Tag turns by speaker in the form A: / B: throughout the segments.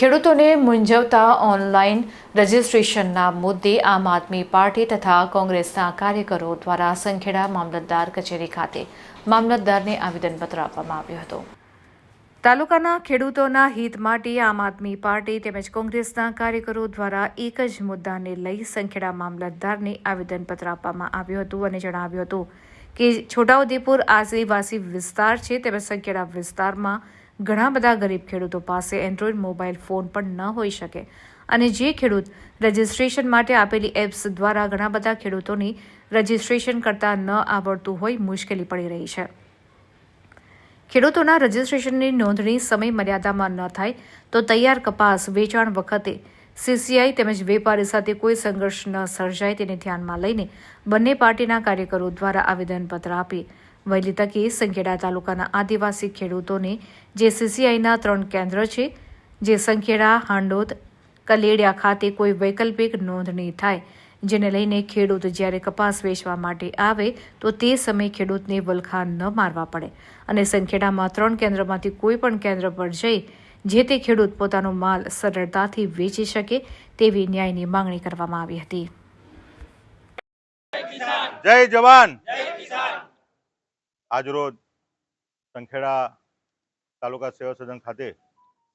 A: ખેડૂતોને મૂંઝવતા ઓનલાઈન રજીસ્ટ્રેશનના મુદ્દે આમ આદમી પાર્ટી તથા કોંગ્રેસના કાર્યકરો દ્વારા સંખેડા મામલતદાર કચેરી ખાતે મામલતદારને આવેદનપત્ર આપવામાં આવ્યું હતું. તાલુકાના ખેડૂતોના હિત માટે આમ આદમી પાર્ટી તેમજ કોંગ્રેસના કાર્યકરો દ્વારા એક જ મુદ્દાને લઈ સંખેડા મામલતદારને આવેદનપત્ર આપવામાં આવ્યું હતું અને જણાવ્યું હતું કે છોટાઉદેપુર આદિવાસી વિસ્તાર છે તેમજ સંખેડા વિસ્તારમાં ઘણા બધા ગરીબ ખેડૂતો પાસે એન્ડ્રોઈડ મોબાઈલ ફોન પણ ન હોઈ શકે. અને જે ખેડૂત રજિસ્ટ્રેશન માટે આપેલી એપ્સ દ્વારા ઘણા બધા ખેડૂતોની રજિસ્ટ્રેશન કરતા ન આવડતું હોય મુશ્કેલી પડી રહી છે. ખેડૂતોના રજિસ્ટ્રેશનની નોંધણી સમય મર્યાદામાં ન થાય તો તૈયાર કપાસ વેચાણ વખતે સીસીઆઈ તેમજ વેપારી સાથે કોઈ સંઘર્ષ ન સર્જાય તેને ધ્યાનમાં લઈને બંને પાર્ટીના કાર્યકરો દ્વારા આવેદનપત્ર આપી વહેલી તકે સંખેડા તાલુકાના આદિવાસી ખેડૂતોને જે સીસીઆઈના ત્રણ કેન્દ્ર છે, જે સંખેડા, હાંડોદ, કલેડિયા ખાતે કોઈ વૈકલ્પિક નોંધણી થાય. જેને લઈને ખેડૂત જ્યારે કપાસ વેચવા માટે આવે, તો તે સમયે ખેડૂતને વલખાન ન મારવા પડે. અને સંખેડામાં ત્રણ કેન્દ્રમાંથી કોઈ પણ કેન્દ્ર પર જઈ, જે તે ખેડૂત પોતાનો માલ સરળતાથી વેચી શકે, તેવી ન્યાયની માંગણી કરવામાં આવી હતી.
B: જય જવાન! આજરોજ સંખેડા તાલુકા સેવા સદન ખાતે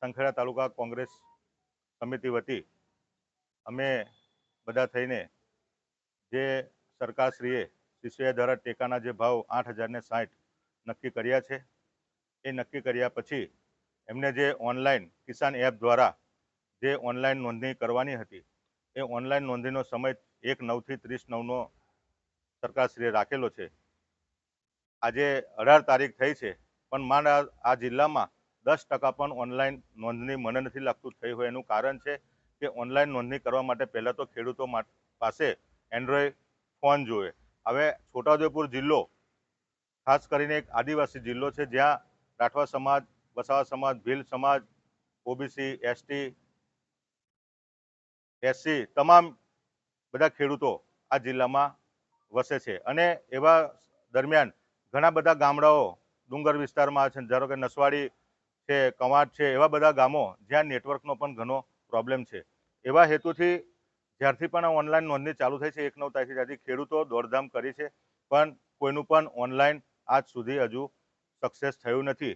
B: સંખેડા તાલુકા કોંગ્રેસ સમિતિ વતી અમે બધા થઈને જે સરકારશ્રીએ સીસીઆઈ દ્વારા ટેકાના જે ભાવ આઠ હજારને સાઠ નક્કી કર્યા છે, એ નક્કી કર્યા પછી એમને જે ઓનલાઈન કિસાન એપ દ્વારા જે ઓનલાઈન નોંધણી કરવાની હતી, એ ઓનલાઈન નોંધણીનો સમય એક નવથી ત્રીસ નવનો સરકારશ્રીએ રાખેલો છે. આજે અઢાર તારીખ થઈ છે, પણ મારા આ જિલ્લામાં દસ ટકા પણ ઓનલાઈન નોંધણી મને નથી લાગતું થઈ હોય એનું કારણ છે કે ઓનલાઈન નોંધણી કરવા માટે પહેલાં તો ખેડૂતો પાસે એન્ડ્રોઈડ ફોન જોઈએ હવે છોટાઉદેપુર જિલ્લો, ખાસ કરીને એક આદિવાસી જિલ્લો છે, જ્યાં રાઠવા સમાજ, વસાવા સમાજ, ભીલ સમાજ, ઓબીસી, એસટી, એસસી તમામ બધા ખેડૂતો આ જિલ્લામાં વસે છે. અને એવા દરમિયાન ઘણા બધા ગામડાઓ ડુંગર વિસ્તારમાં છે. ધારો કે નસવાડી છે, કવાંટ છે, એવા બધા ગામો જ્યાં નેટવર્કનો પણ ઘણો પ્રોબ્લેમ છે. એવા હેતુથી જ્યારથી પણ આ ઓનલાઈન નોંધણી ચાલુ થઈ છે, એક નવ તારીખથી ત્યારથી ખેડૂતો દોડધામ કરી છે, પણ કોઈનું પણ ઓનલાઈન આજ સુધી હજુ સક્સેસ થયું નથી.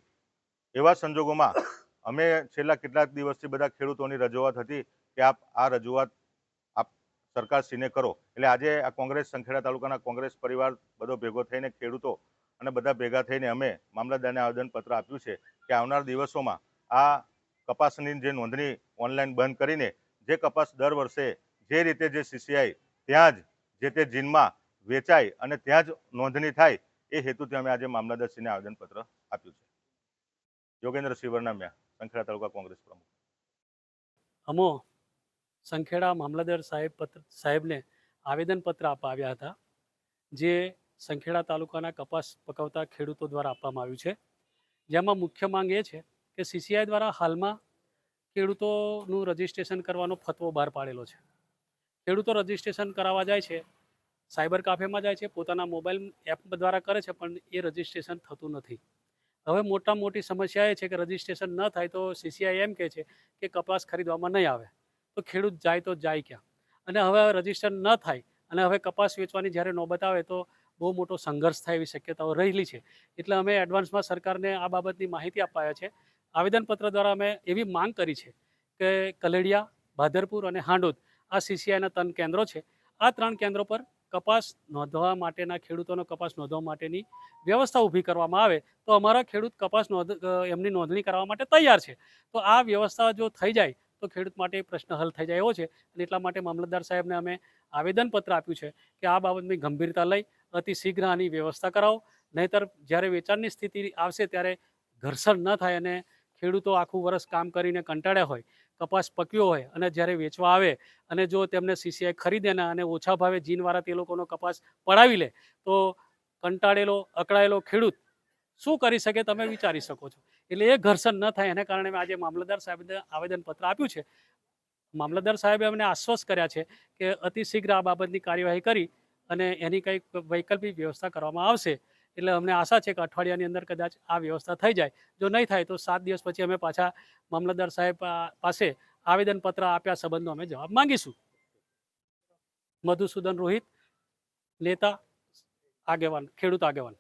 B: એવા સંજોગોમાં અમે છેલ્લા કેટલાક દિવસથી બધા ખેડૂતોની રજૂઆત હતી કે આપ આ રજૂઆત આપ સરકારશ્રીને કરો. એટલે આજે આ કોંગ્રેસ સંખેડા તાલુકાના કોંગ્રેસ પરિવાર બધો ભેગો થઈને ખેડૂતો અને બધા ભેગા થઈને અમે મામલતદારને આવેદનપત્ર આપ્યું છે કે આવનાર દિવસોમાં આ કપાસની જે નોંધણી ઓનલાઈન બંધ કરીને જે કપાસ દર વર્ષે જે રીતે જે સીસીઆઈ ત્યાં જ જે તે જીનમાં વેચાય અને ત્યાં જ નોંધણી થાય એ હેતુથી અમે આજે મામલતદારશ્રીને આવેદનપત્ર આપ્યું છે. યોગેન્દ્રસિંહ વરનામ્યા સંખેડા તાલુકા કોંગ્રેસ પ્રમુખ.
C: અમો, સંખેડા મામલતદાર સાહેબ પત્ર સાહેબને આવેદનપત્ર આપવા આવ્યા હતા, જે સંખેડા તાલુકાના કપાસ પકવતા ખેડૂતો દ્વારા આપવામાં આવ્યું છે. જેમાં મુખ્ય માંગ એ છે કે સીસીઆઈ દ્વારા હાલમાં ખેડૂતોનું રજિસ્ટ્રેશન કરવાનો ફતવો બહાર પાડેલો છે. ખેડૂતો રજિસ્ટ્રેશન કરાવવા જાય છે, સાયબર કાફેમાં જાય છે, પોતાના મોબાઈલ એપ દ્વારા કરે છે, પણ એ રજિસ્ટ્રેશન થતું નથી. હવે મોટા મોટી સમસ્યા એ છે કે રજિસ્ટ્રેશન ન થાય તો સીસીઆઈ એમ કહે છે કે કપાસ ખરીદવામાં નહીં આવે. તો ખેડૂત જાય તો જાય ક્યાં? અને હવે રજિસ્ટર ન થાય અને હવે કપાસ વેચવાની જ્યારે નોબત આવે તો બહુ મોટો સંઘર્ષ થાય એવી શક્યતાઓ રહેલી છે. એટલે અમે એડવાન્સમાં સરકારને આ બાબતની માહિતી અપાયા છે. આવેદનપત્ર દ્વારા અમે એવી માંગ કરી છે કે કલેડિયા, ભાદરપુર અને હાંડોદ આ સીસીઆઈના ત્રણ કેન્દ્રો છે. આ ત્રણ કેન્દ્રો પર કપાસ નોંધવા માટેના ખેડૂતોનો કપાસ નોંધવા માટેની વ્યવસ્થા ઊભી કરવામાં આવે તો અમારા ખેડૂત કપાસ નોંધ એમની નોંધણી કરવા માટે તૈયાર છે. તો આ વ્યવસ્થા જો થઈ જાય તો ખેડૂત માટે પ્રશ્ન હલ થઈ જાય એવો છે અને એટલા માટે મામલતદાર સાહેબને અમે આવેદનપત્ર આપ્યું છે કે આ બાબતની ગંભીરતા લઈ અતિ શીઘ્ર આની વ્યવસ્થા કરાવો. નહીતર જ્યારે વેચાણની સ્થિતિ આવશે ત્યારે ઘર્ષણ ન થાય અને ખેડૂતો આખું વર્ષ કામ કરીને કંટાળ્યા હોય, કપાસ પક્યો હોય અને જ્યારે વેચવા આવે અને જો તેમને સીસીઆઈ ખરીદેના અને ઓછા ભાવે જીનવાળા તે લોકોનો કપાસ પડાવી લે, તો કંટાળેલો, અકળાયેલો ખેડૂત શું કરી શકે તમે વિચારી શકો છો? એટલે એ ઘર્ષણ ન થાય. એને કારણે મેં આજે મામલતદાર સાહેબને આવેદનપત્ર આપ્યું છે મામલતદાર સાહેબે અમને આશ્વસ્ત કર્યા છે કે અતિશીઘ્ર આ બાબતની કાર્યવાહી કરી અને એની કંઈક વૈકલ્પિક વ્યવસ્થા કરવામાં આવશે. એટલે અમને આશા છે કે અઠવાડિયાની અંદર કદાચ આ વ્યવસ્થા થઈ જાય. જો નહીં થાય તો સાત દિવસ પછી અમે પાછા મામલતદાર સાહેબ પાસે આવેદનપત્ર આપ્યા સંબંધનો અમે જવાબ માંગીશું. મધુસૂદન રોહિત, નેતા, આગેવાન, ખેડૂત આગેવાન.